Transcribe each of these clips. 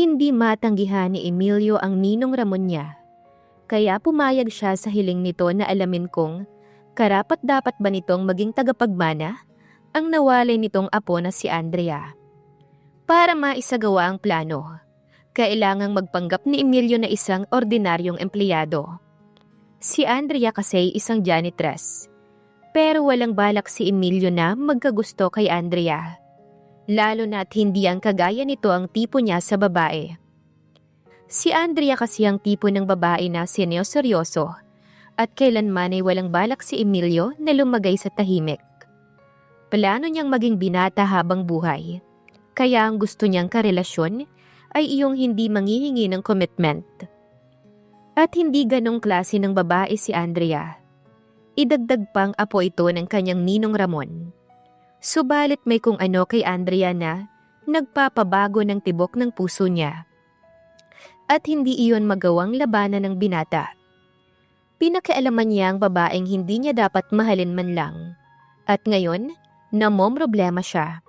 Hindi matanggihan ni Emilio ang ninong Ramon niya. Kaya pumayag siya sa hiling nito na alamin kung karapat dapat ba nitong maging tagapagmana ang nawalay nitong apo na si Andrea. Para maisagawa ang plano, kailangang magpanggap ni Emilio na isang ordinaryong empleyado. Si Andrea kasi isang janitress. Pero walang balak si Emilio na magkagusto kay Andrea. Lalo na't hindi ang kagaya nito ang tipo niya sa babae. Si Andrea kasi ang tipo ng babae na seryoso at kailanman ay walang balak si Emilio na lumagay sa tahimik. Plano niyang maging binata habang buhay. Kaya ang gusto niyang karelasyon ay iyong hindi manghihingi ng commitment. At hindi ganong klase ng babae si Andrea. Idagdag pang apo ito ng kanyang ninong Ramon. Subalit may kung ano kay Andrea na nagpapabago ng tibok ng puso niya. At hindi iyon magawang labanan ng binata. Pinakialaman niya ang babaeng hindi niya dapat mahalin man lang. At ngayon, namom problema siya.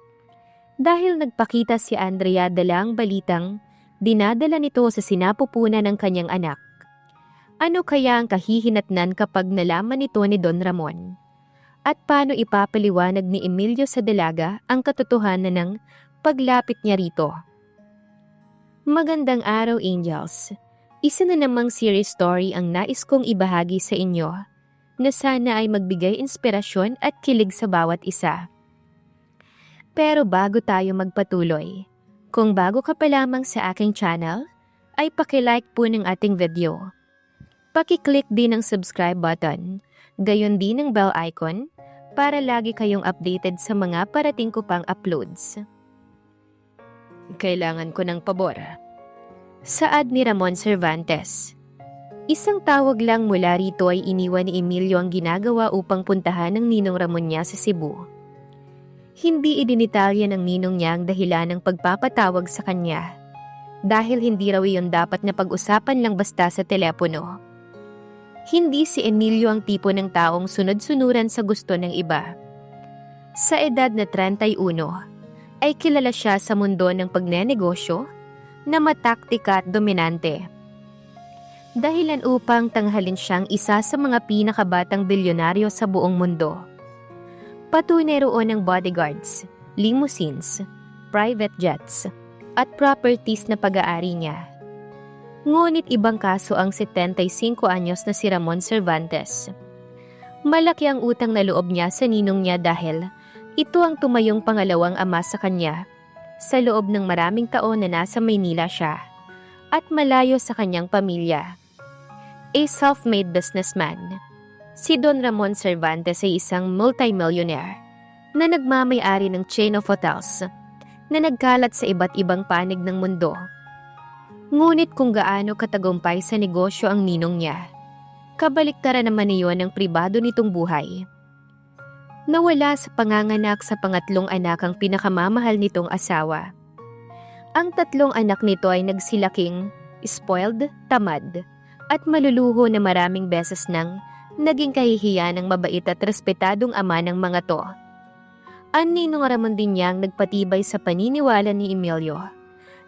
Dahil nagpakita si Andrea dalang balitang dinadala nito sa sinapupunan ng kanyang anak. Ano kaya ang kahihinatnan kapag nalaman nito ni Don Ramon? At paano ipapaliwanag ni Emilio sa dalaga ang katotohanan ng paglapit niya rito? Magandang araw, Angels. Isa na namang series story ang nais kong ibahagi sa inyo na sana ay magbigay inspirasyon at kilig sa bawat isa. Pero bago tayo magpatuloy, kung bago ka pa lamang sa aking channel, ay pakilike po ng ating video. Pakiclick din ang subscribe button, gayon din ang bell icon para lagi kayong updated sa mga parating ko pang uploads. Kailangan ko ng pabor. Saad ni Ramon Cervantes. Isang tawag lang mula rito ay iniwan ni Emilio ang ginagawa upang puntahan ng ninong Ramon niya sa Cebu. Hindi idinitalya ng ninong niya ang dahilan ng pagpapatawag sa kanya dahil hindi raw iyon dapat na pag-usapan lang basta sa telepono. Hindi si Emilio ang tipo ng taong sunod-sunuran sa gusto ng iba. Sa edad na 31, ay kilala siya sa mundo ng pagnenegosyo na mataktika at dominante. Dahilan upang tanghalin siyang isa sa mga pinakabatang bilyonaryo sa buong mundo. Patunay roon ng bodyguards, limousines, private jets, at properties na pag-aari niya. Ngunit ibang kaso ang 75 anyos na si Ramon Cervantes. Malaki ang utang na loob niya sa ninong niya dahil ito ang tumayong pangalawang ama sa kanya sa loob ng maraming taon na nasa Maynila siya at malayo sa kanyang pamilya. A self-made businessman, si Don Ramon Cervantes ay isang multimillionaire na nagmamayari ng chain of hotels na nagkalat sa iba't ibang panig ng mundo. Ngunit kung gaano katagumpay sa negosyo ang ninong niya, kabaliktaran naman niyon ang pribado nitong buhay. Nawala sa panganganak sa pangatlong anak ang pinakamamahal nitong asawa. Ang tatlong anak nito ay nagsilaking spoiled, tamad, at maluluho na maraming beses nang naging kahihiyan ng mabait at respetadong ama ng mga to. Ang ninong Ramon din niyang nagpatibay sa paniniwala ni Emilio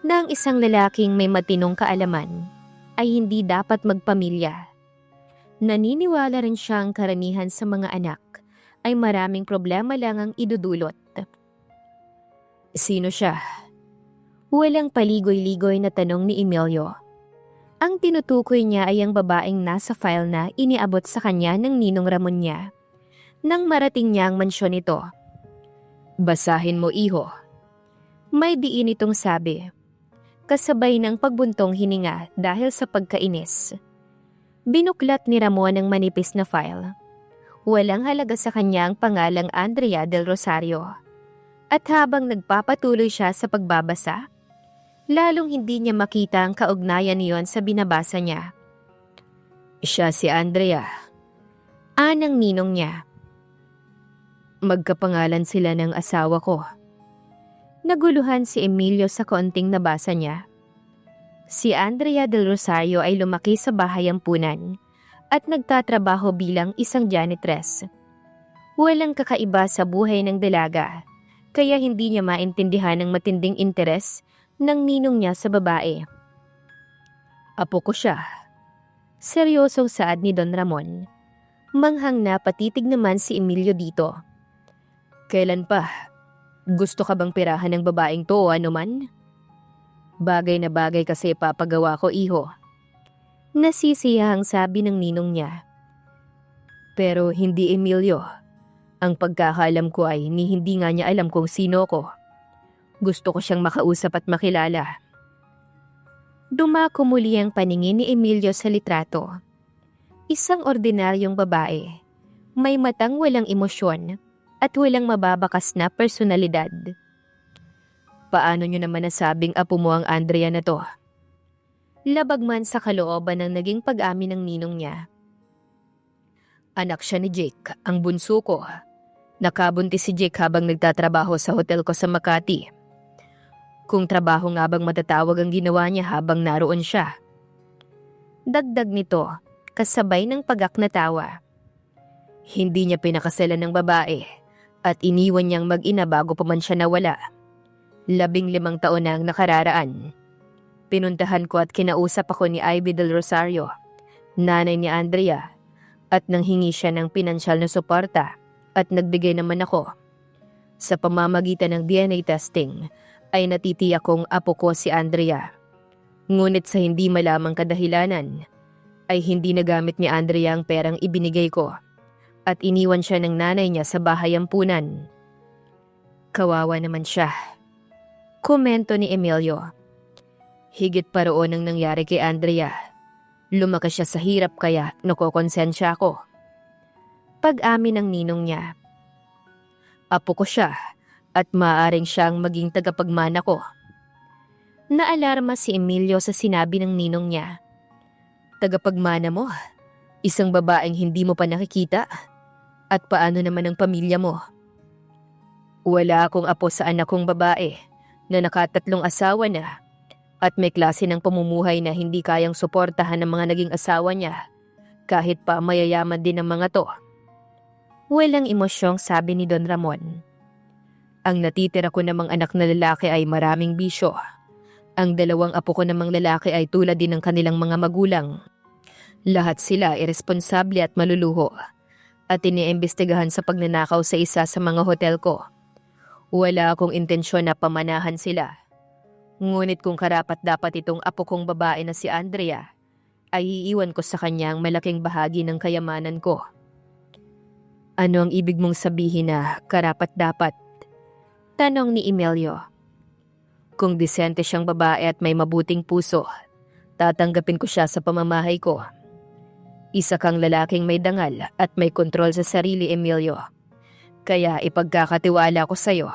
na ang isang lalaking may matinong kaalaman ay hindi dapat magpamilya. Naniniwala rin siya ang karamihan sa mga anak ay maraming problema lang ang idudulot. Sino siya? Walang paligoy-ligoy na tanong ni Emilio. Ang tinutukoy niya ay ang babaeng nasa file na iniabot sa kanya ng ninong Ramon niya. Nang marating niya ang mansyon nito. Basahin mo iho. May diin itong sabi. Kasabay ng pagbuntong hininga dahil sa pagkainis. Binuklat ni Ramon ang manipis na file. Walang halaga sa kanya ang pangalang Andrea del Rosario. At habang nagpapatuloy siya sa pagbabasa, lalong hindi niya makita ang kaugnayan niyon sa binabasa niya. Siya si Andrea. Anang ninong niya. Magkapangalan sila ng asawa ko. Naguluhan si Emilio sa konting nabasa niya. Si Andrea del Rosario ay lumaki sa bahay ampunan at nagtatrabaho bilang isang janitress. Walang kakaiba sa buhay ng dalaga, kaya hindi niya maintindihan ang matinding interes ng ninong niya sa babae. Apo ko siya. Seryosong saad ni Don Ramon. Manghang na patitig naman si Emilio dito. Kailan pa? Gusto ka bang pirahan ng babaeng to ano man? Bagay na bagay kasi papagawa ko iho. Nasisiyahang sabi ng ninong niya. Pero hindi Emilio. Ang pagkakaalam ko ay ni hindi nga niya alam kung sino ko. Gusto ko siyang makausap at makilala. Dumako muli ang paningin ni Emilio sa litrato. Isang ordinaryong babae. May matang walang emosyon at walang mababakas na personalidad. Paano nyo naman nasabing apo mo ang Andrea na to? Labag man sa kalooban ng naging pag-amin ng ninong niya. Anak siya ni Jake, ang bunso ko. Nakabuntis si Jake habang nagtatrabaho sa hotel ko sa Makati. Kung trabaho nga bang matatawag ang ginawa niya habang naroon siya. Dagdag nito, kasabay ng pagak na tawa. Hindi niya pinakasalan ng babae at iniwan niyang mag-ina bago pa man siya nawala. Labing limang taon na ang nakararaan. Pinuntahan ko at kinausap ako ni Ivy Del Rosario, nanay ni Andrea, at nanghingi siya ng pinansyal na suporta at nagbigay naman ako. Sa pamamagitan ng DNA testing ay natitiyak kong apo ko si Andrea. Ngunit sa hindi malamang kadahilanan ay hindi nagamit ni Andrea ang perang ibinigay ko at iniwan siya ng nanay niya sa bahay ampunan. Kawawa naman siya. Komento ni Emilio. Higit pa roon ang nangyari kay Andrea. Lumakas siya sa hirap kaya nakokonsensya ako. Pag-amin ng ninong niya. Apo ko siya at maaaring siyang maging tagapagmana ko. Naalarma si Emilio sa sinabi ng ninong niya. Tagapagmana mo? Isang babaeng hindi mo pa nakikita? At paano naman ang pamilya mo? Wala akong apo sa anak kong babae na nakatatlong asawa na at may klase ng pamumuhay na hindi kayang suportahan ng mga naging asawa niya kahit pa mayayaman din ng mga to. Walang emosyong sabi ni Don Ramon. Ang natitira ko namang anak na lalaki ay maraming bisyo. Ang dalawang apo ko namang lalaki ay tulad din ng kanilang mga magulang. Lahat sila irresponsable at maluluho at iniimbestigahan sa pagnanakaw sa isa sa mga hotel ko. Wala akong intensyon na pamanahan sila. Ngunit kung karapat dapat itong apo kong babae na si Andrea, ay iiwan ko sa kanya ang malaking bahagi ng kayamanan ko. Ano ang ibig mong sabihin na karapat dapat? Tanong ni Emilio. Kung disente siyang babae at may mabuting puso, tatanggapin ko siya sa pamamahay ko. Isa kang lalaking may dangal at may kontrol sa sarili, Emilio. Kaya ipagkakatiwala ko sa'yo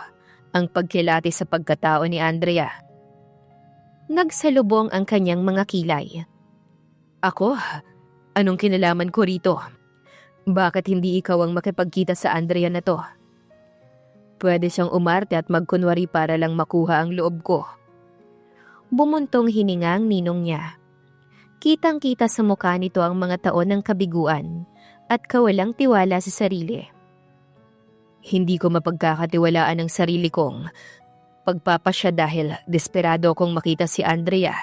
ang pagkilati sa pagkatao ni Andrea. Nagsalubong ang kanyang mga kilay. Ako? Anong kinalaman ko rito? Bakit hindi ikaw ang makipagkita sa Andrea na to? Pwede siyang umarte at magkunwari para lang makuha ang loob ko. Bumuntong hininga ang ninong niya. Kitang-kita sa mukha nito ang mga taon ng kabiguan at kawalang tiwala sa sarili. Hindi ko mapagkakatiwalaan ang sarili kong pagpapasya dahil desperado akong makita si Andrea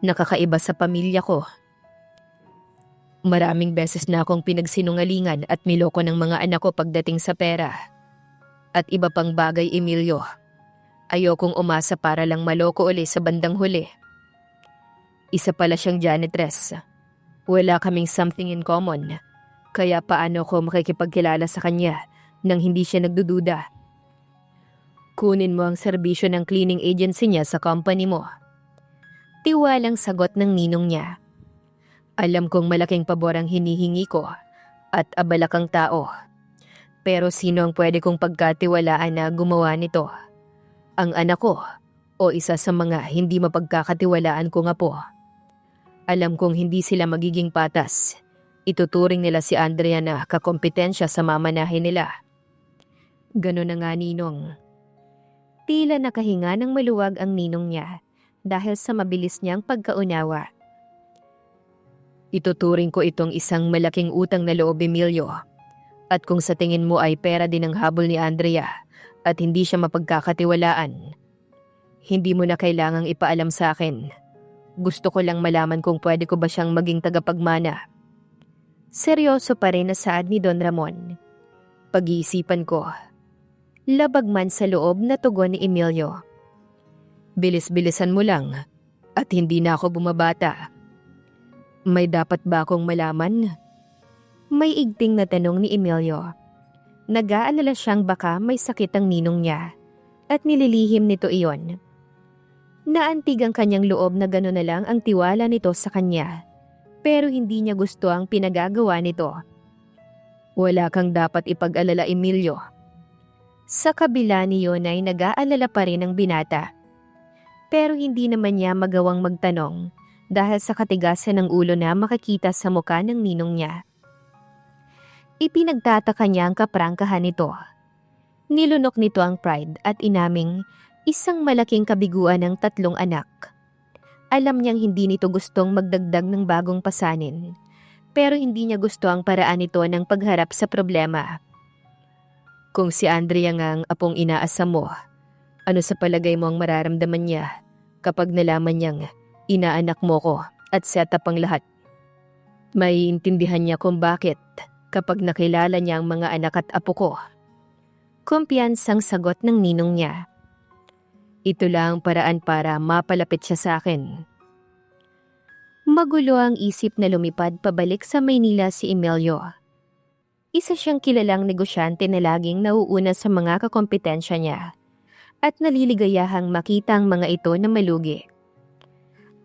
na kakaiba sa pamilya ko. Maraming beses na akong pinagsinungalingan at miloko ng mga anak ko pagdating sa pera. At iba pang bagay, Emilio. Ayokong umasa para lang maloko uli sa bandang huli. Isa pala siyang janitress. Wala kaming something in common. Kaya paano ko makikipagkilala sa kanya nang hindi siya nagdududa? Kunin mo ang serbisyo ng cleaning agency niya sa company mo. Tiwalang sagot ng ninong niya. Alam kong malaking pabor ang hinihingi ko at abala kang tao. Pero sino ang pwede kong pagkatiwalaan na gumawa nito? Ang anak ko o isa sa mga hindi mapagkakatiwalaan ko nga po. Alam kong hindi sila magiging patas. Ituturing nila si Andrea na kakompetensya sa mamanahin nila. Ganon na nga ninong. Tila nakahinga ng maluwag ang ninong niya dahil sa mabilis niyang pagkaunawa. Ituturing ko itong isang malaking utang na loob, Emilio. At kung sa tingin mo ay pera din ang habol ni Andrea at hindi siya mapagkakatiwalaan, Hindi mo na kailangang ipaalam sa akin. Gusto ko lang malaman kung pwede ko ba siyang maging tagapagmana. Seryoso pa rin na saad ni Don Ramon. Pag-iisipan ko. Labag man sa loob na tugon ni Emilio. Bilis-bilisan mo lang at hindi na ako bumabata. May dapat ba akong malaman? May igting na tanong ni Emilio. Nag-aalala siyang baka may sakit ang ninong niya at nililihim nito iyon. Naantig ang kanyang loob na gano'n na lang ang tiwala nito sa kanya pero hindi niya gusto ang pinagagawa nito. Wala kang dapat ipag-alala Emilio. Sa kabila niyon ay nag-aalala pa rin ang binata. Pero hindi naman niya magawang magtanong dahil sa katigasan ng ulo na makikita sa muka ng ninong niya. Ipinagtataka niya ang kaprangkahan nito. Nilunok nito ang pride at inaming isang malaking kabiguan ng tatlong anak. Alam niyang hindi nito gustong magdagdag ng bagong pasanin, pero hindi niya gusto ang paraan nito ng pagharap sa problema. Kung si Andrea nga ang apong inaasam mo, ano sa palagay mo ang mararamdaman niya kapag nalaman niyang inaanak mo ko at set up ang lahat? May intindihan niya kung bakit kapag nakilala niya ang mga anak at apo ko. Kumpiyansang sagot ng ninong niya. Ito lang ang paraan para mapalapit siya sa akin. Magulo ang isip na lumipad pabalik sa Maynila si Emilio. Isa siyang kilalang negosyante na laging nauuna sa mga kakompetensya niya at naliligayahang makita ang mga ito na malugi.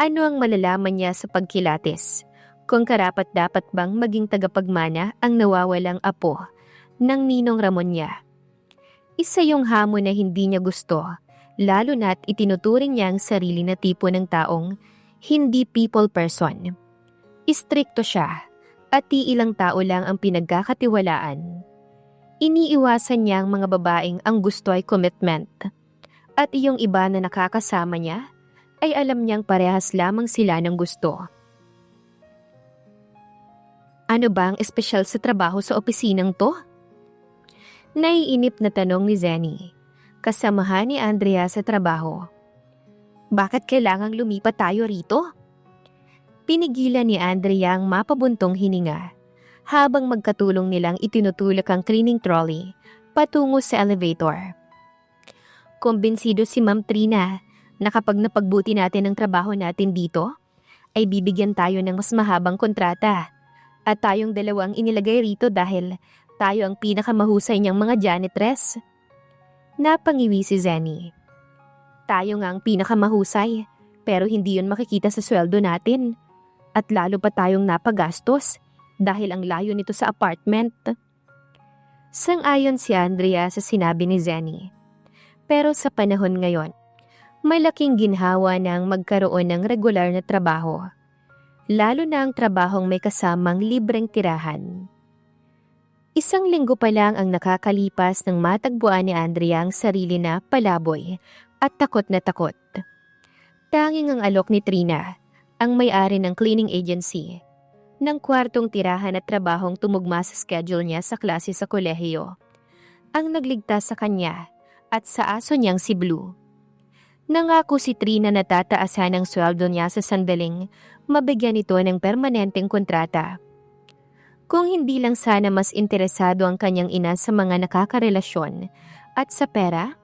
Ano ang malalaman niya sa pagkilatis kung karapat dapat bang maging tagapagmana ang nawawalang apo ng ninong Ramon niya? Isa yung hamon na hindi niya gusto lalo na't itinuturing niya ang sarili na tipo ng taong hindi people person. Istrikto siya at ilang tao lang ang pinagkakatiwalaan. Iniiwasan niya ang mga babaeng ang gusto ay commitment. At iyong iba na nakakasama niya ay alam niyang parehas lamang sila ng gusto. Ano ba ang espesyal sa trabaho sa opisinang to? Naiinip na tanong ni Zenny kasamahan ni Andrea sa trabaho. Bakit kailangang lumipat tayo rito? Pinigilan ni Andrea ang mapabuntong hininga habang magkatulong nilang itinutulak ang cleaning trolley patungo sa elevator. Kumbinsido si Ma'am Trina na kapag napagbuti natin ang trabaho natin dito, ay bibigyan tayo ng mas mahabang kontrata. At tayong dalawang inilagay rito dahil tayo ang pinakamahusay niyang mga janitress. Napangiwi si Zenny. Tayo nga ang pinakamahusay, pero hindi yun makikita sa sweldo natin. At lalo pa tayong napagastos dahil ang layo nito sa apartment. Sang-ayon si Andrea sa sinabi ni Zenny. Pero sa panahon ngayon, malaking ginhawa ng magkaroon ng regular na trabaho. Lalo na ang trabahong may kasamang libreng tirahan. Isang linggo pa lang ang nakakalipas ng matagpuan ni Andrea ang sarili na palaboy at takot na takot. Tanging ang alok ni Trina, ang may-ari ng cleaning agency, ng kwartong tirahan at trabahong tumugma sa schedule niya sa klase sa kolehiyo, ang nagligtas sa kanya at sa aso niyang si Blue. Nangako si Trina na tataasan ang sweldo niya sa sandaling mabigyan ito ng permanenteng kontrata kung hindi lang sana mas interesado ang kanyang ina sa mga nakakarelasyon at sa pera,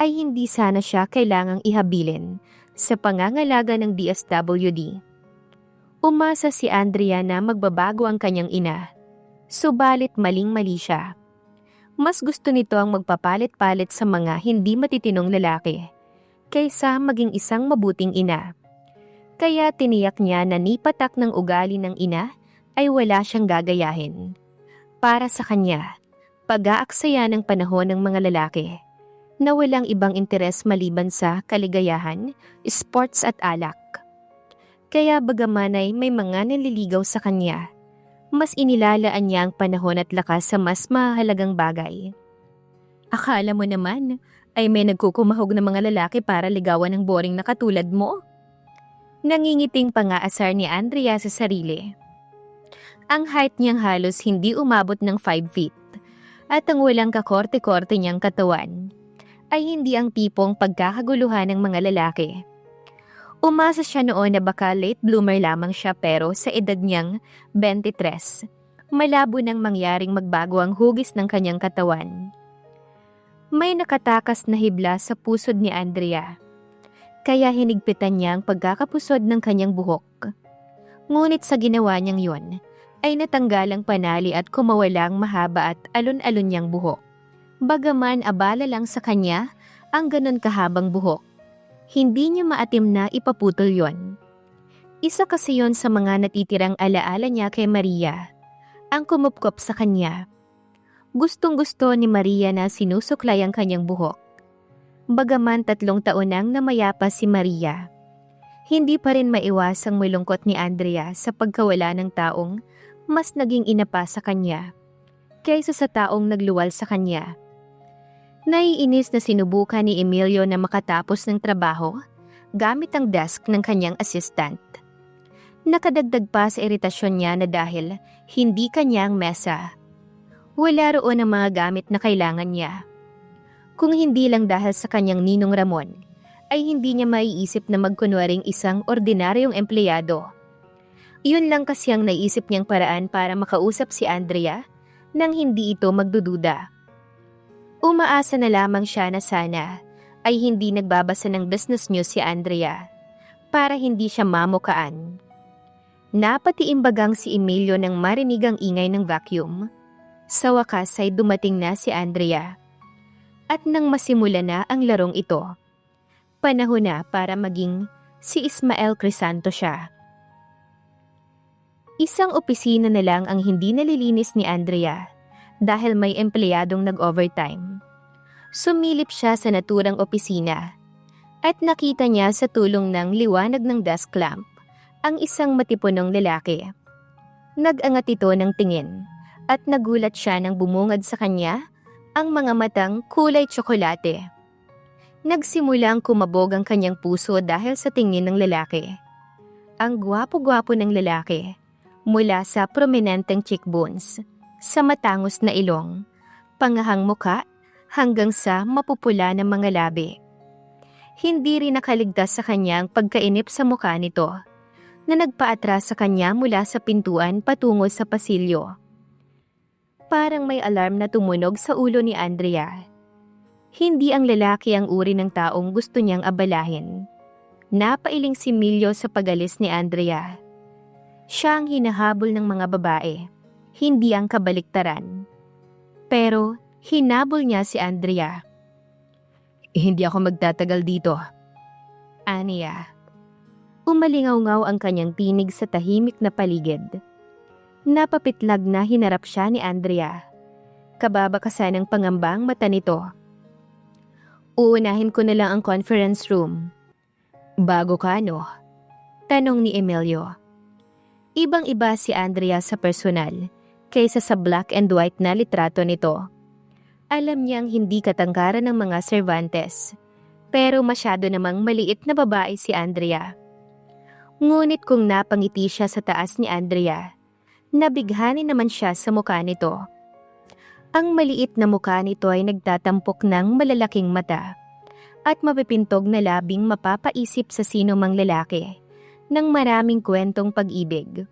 ay hindi sana siya kailangang ihabilin sa pangangalaga ng DSWD. Umasa si Andrea na magbabago ang kanyang ina, subalit maling-mali siya. Mas gusto nito ang magpapalit-palit sa mga hindi matitinong lalaki kaysa maging isang mabuting ina. Kaya tiniyak niya na nipatak ng ugali ng ina ay wala siyang gagayahin. Para sa kanya, pag-aaksaya ng panahon ng mga lalaki na walang ibang interes maliban sa kaligayahan, sports at alak. Kaya bagaman ay may mga naliligaw sa kanya, mas inilalaan niya ang panahon at lakas sa mas mahalagang bagay. Akala mo naman ay may nagkukumahog ng mga lalaki para ligawan ng boring na katulad mo? Nangingiting pangaasar ni Andrea sa sarili. Ang height niyang halos hindi umabot ng 5 feet at ang walang kakorte-korte niyang katawan ay hindi ang tipong pagkakaguluhan ng mga lalaki. Umasa siya noon na baka late bloomer lamang siya pero sa edad niyang 23, malabo nang mangyaring magbago ang hugis ng kanyang katawan. May nakatakas na hibla sa pusod ni Andrea, kaya hinigpitan niya ang pagkakapusod ng kanyang buhok. Ngunit sa ginawa niyang yon, ay natanggal ang panali at kumawalang mahaba at alon-alon niyang buhok. Bagaman abala lang sa kanya ang ganon kahabang buhok hindi niya maatim na ipaputol yon. Isa kasi yon sa mga natitirang alaala niya kay Maria, ang kumupkop sa kanya. Gustong gusto ni Maria na sinusuklay ang kanyang buhok. Bagaman tatlong taon nang namayapa si Maria, hindi pa rin maiwasang mulungkot ni Andrea sa pagkawala ng taong mas naging inapa sa kanya kaysa sa taong nagluwal sa kanya. Naiinis na sinubukan ni Emilio na makatapos ng trabaho gamit ang desk ng kanyang assistant. Nakadagdag pa sa iritasyon niya na dahil hindi kanyang mesa. Wala roon ang mga gamit na kailangan niya. Kung hindi lang dahil sa kanyang ninong Ramon, ay hindi niya maiisip na magkunwaring isang ordinaryong empleyado. Yun lang kasi ang naisip niyang paraan para makausap si Andrea nang hindi ito magdududa. Umaasa na lamang siya na sana ay hindi nagbabasa ng business news si Andrea para hindi siya mamukaan. Napatiimbagang si Emilio nang marinig ang ingay ng vacuum. Sa wakas ay dumating na si Andrea. At nang masimula na ang larong ito, panahon na para maging si Ismael Crisanto siya. Isang opisina na lang ang hindi nalilinis ni Andrea dahil may empleyadong nag-overtime. Sumilip siya sa naturang opisina at nakita niya sa tulong ng liwanag ng desk lamp ang isang matipunong lalaki. Nag-angat ito ng tingin at nagulat siya nang bumungad sa kanya ang mga matang kulay tsokolate. Nagsimulang kumabog ang kanyang puso dahil sa tingin ng lalaki. Ang gwapo-gwapo ng lalaki mula sa prominenteng cheekbones sa matangos na ilong, pangahang muka hanggang sa mapupula ng mga labi. Hindi rin nakaligtas sa kanya pagkainip sa mukha nito na nagpaatras sa kanya mula sa pintuan patungo sa pasilyo. Parang may alarm na tumunog sa ulo ni Andrea. Hindi ang lalaki ang uri ng taong gusto niyang abalahin. Napailing si Milyo sa pagalis ni Andrea. Siya ang hinahabol ng mga babae hindi ang kabaliktaran. Pero hinabol niya si Andrea. Hindi ako magtatagal dito. Aniya. Umalingaw-ngaw ang kanyang tinig sa tahimik na paligid. Napapitlag na hinarap siya ni Andrea. Kababakasan ng pangambang mata nito. Uunahin ko na lang ang conference room. Bago ka no? Tanong ni Emilio. Ibang-iba si Andrea sa personal kaysa sa black and white na litrato nito. Alam niyang hindi katangkaran ng mga Cervantes, pero masyado namang maliit na babae si Andrea. Ngunit kung napangiti siya sa taas ni Andrea, nabighani naman siya sa mukha nito. Ang maliit na mukha nito ay nagtatampok ng malalaking mata at mapipintog na labing mapapaisip sa sino mang lalaki ng maraming kwentong pag-ibig.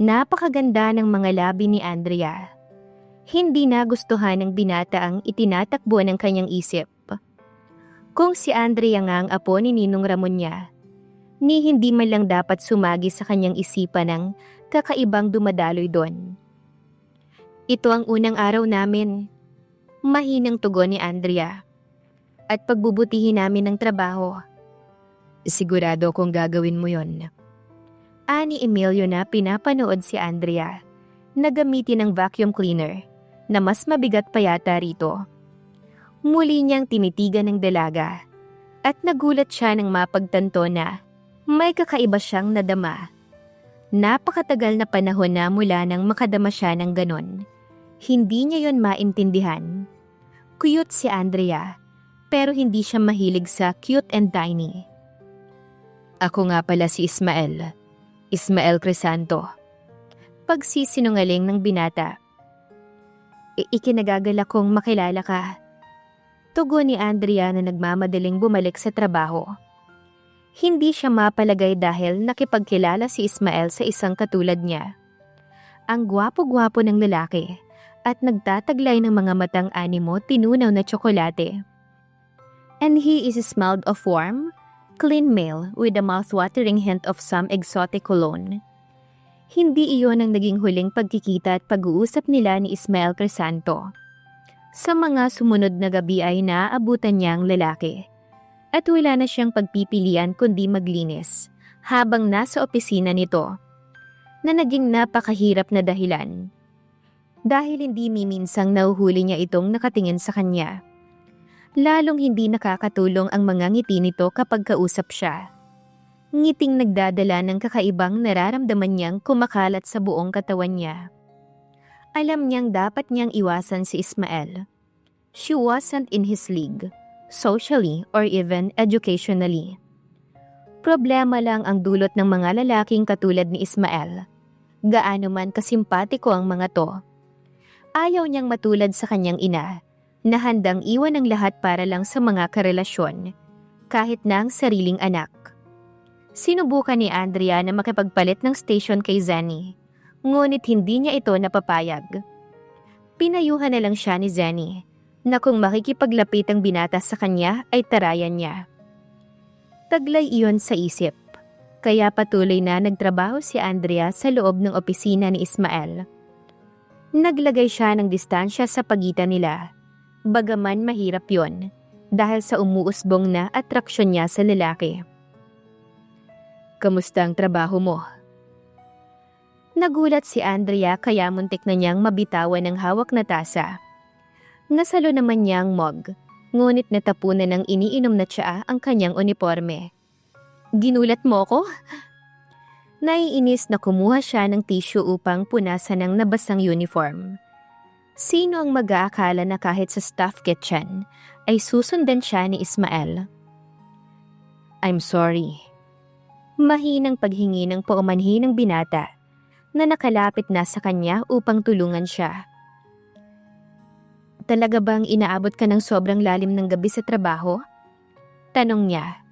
Napakaganda ng mga labi ni Andrea. Hindi nagustuhan ng binata ang itinatakbo ng kanyang isip. Kung si Andrea nga ang apo ni Ninong Ramon niya, ni hindi man lang dapat sumagi sa kanyang isipan ng kakaibang dumadaloy doon. Ito ang unang araw namin. Mahinang tugon ni Andrea. At pagbubutihin namin ng trabaho. Sigurado kong gagawin mo yon ani Emilio na pinapanood si Andrea na gamitin ang vacuum cleaner na mas mabigat pa yata rito. Muli niyang tinitigan ng dalaga at nagulat siya nang mapagtanto na may kakaiba siyang nadama. Napakatagal na panahon na mula nang makadama siya ng ganon. Hindi niya yon maintindihan. Cute si Andrea, pero hindi siya mahilig sa cute and tiny. Ako nga pala si Ismael. Ismael Crisanto. Pagsisinungaling ng binata. I- ikinagagalak kong makilala ka. Tugon ni Andrea na nagmamadaling bumalik sa trabaho. Hindi siya mapalagay dahil nakipagkilala si Ismael sa isang katulad niya. Ang gwapo-gwapo ng lalaki at nagtataglay ng mga matang animo tinunaw na tsokolate. And he is smelled of warm, clean male with a mouth-watering hint of some exotic cologne. Hindi iyon ang naging huling pagkikita at pag-uusap nila ni Ismael Crisanto. Sa mga sumunod na gabi ay naaabutan niya ang lalaki. At wala na siyang pagpipilian kundi maglinis habang nasa opisina nito na naging napakahirap na dahilan. Dahil hindi miminsang nauhuli niya itong nakatingin sa kanya. Lalong hindi nakakatulong ang mga ngiti nito kapag kausap siya. Ngiting nagdadala ng kakaibang nararamdaman niyang kumakalat sa buong katawan niya. Alam niyang dapat niyang iwasan si Ismael. She wasn't in his league, socially or even educationally. Problema lang ang dulot ng mga lalaking katulad ni Ismael. Gaano man kasimpatiko ang mga to. Ayaw niyang matulad sa kanyang ina, na handang iwan ang lahat para lang sa mga karelasyon, kahit na ang sariling anak. Sinubukan ni Andrea na makipagpalit ng station kay Zanny ngunit hindi niya ito napapayag. Pinayuhan na lang siya ni Zenny na kung makikipaglapit ang binata sa kanya ay tarayan niya. Taglay iyon sa isip, kaya patuloy na nagtrabaho si Andrea sa loob ng opisina ni Ismael. Naglagay siya ng distansya sa pagitan nila, bagaman mahirap yon dahil sa umuusbong na atraksyon niya sa lalaki. Kamusta ang trabaho mo? Nagulat si Andrea kaya muntik na niyang mabitawan ng hawak na tasa. Nasalo naman niya ang mug, ngunit natapunan ng iniinom na tsaa ang kanyang uniforme. Ginulat mo ko? Naiinis na kumuha siya ng tissue upang punasan ng nabasang uniform. Sino ang mag-aakala na kahit sa staff kitchen ay susundan siya ni Ismael? I'm sorry. Mahinang paghingi ng paumanhi ng binata na nakalapit na sa kanya upang tulungan siya. Talaga bang inaabot ka ng sobrang lalim ng gabi sa trabaho? Tanong niya.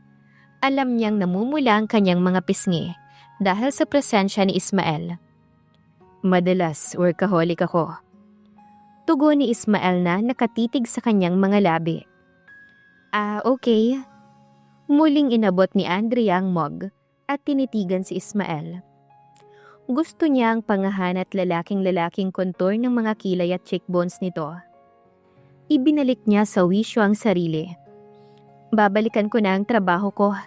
Alam niyang namumula ang kanyang mga pisngi dahil sa presensya ni Ismael. Madalas workaholic ako. Tugon ni Ismael na nakatitig sa kanyang mga labi. Ah, okay. Muling inabot ni Andrea ang mug at tinitigan si Ismael. Gusto niya ang pangahan at lalaking-lalaking kontor ng mga kilay at cheekbones nito. Ibinalik niya sa wisyo ang sarili. Babalikan ko na ang trabaho ko.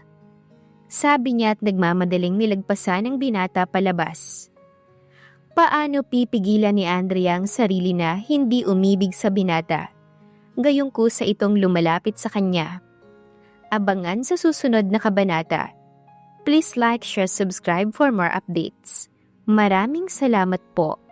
Sabi niya at nagmamadaling nilagpasan ng binata palabas. Paano pipigilan ni Andrea ang sarili na hindi umibig sa binata? Gayong kusa itong lumalapit sa kanya. Abangan sa susunod na kabanata. Please like, share, subscribe for more updates. Maraming salamat po.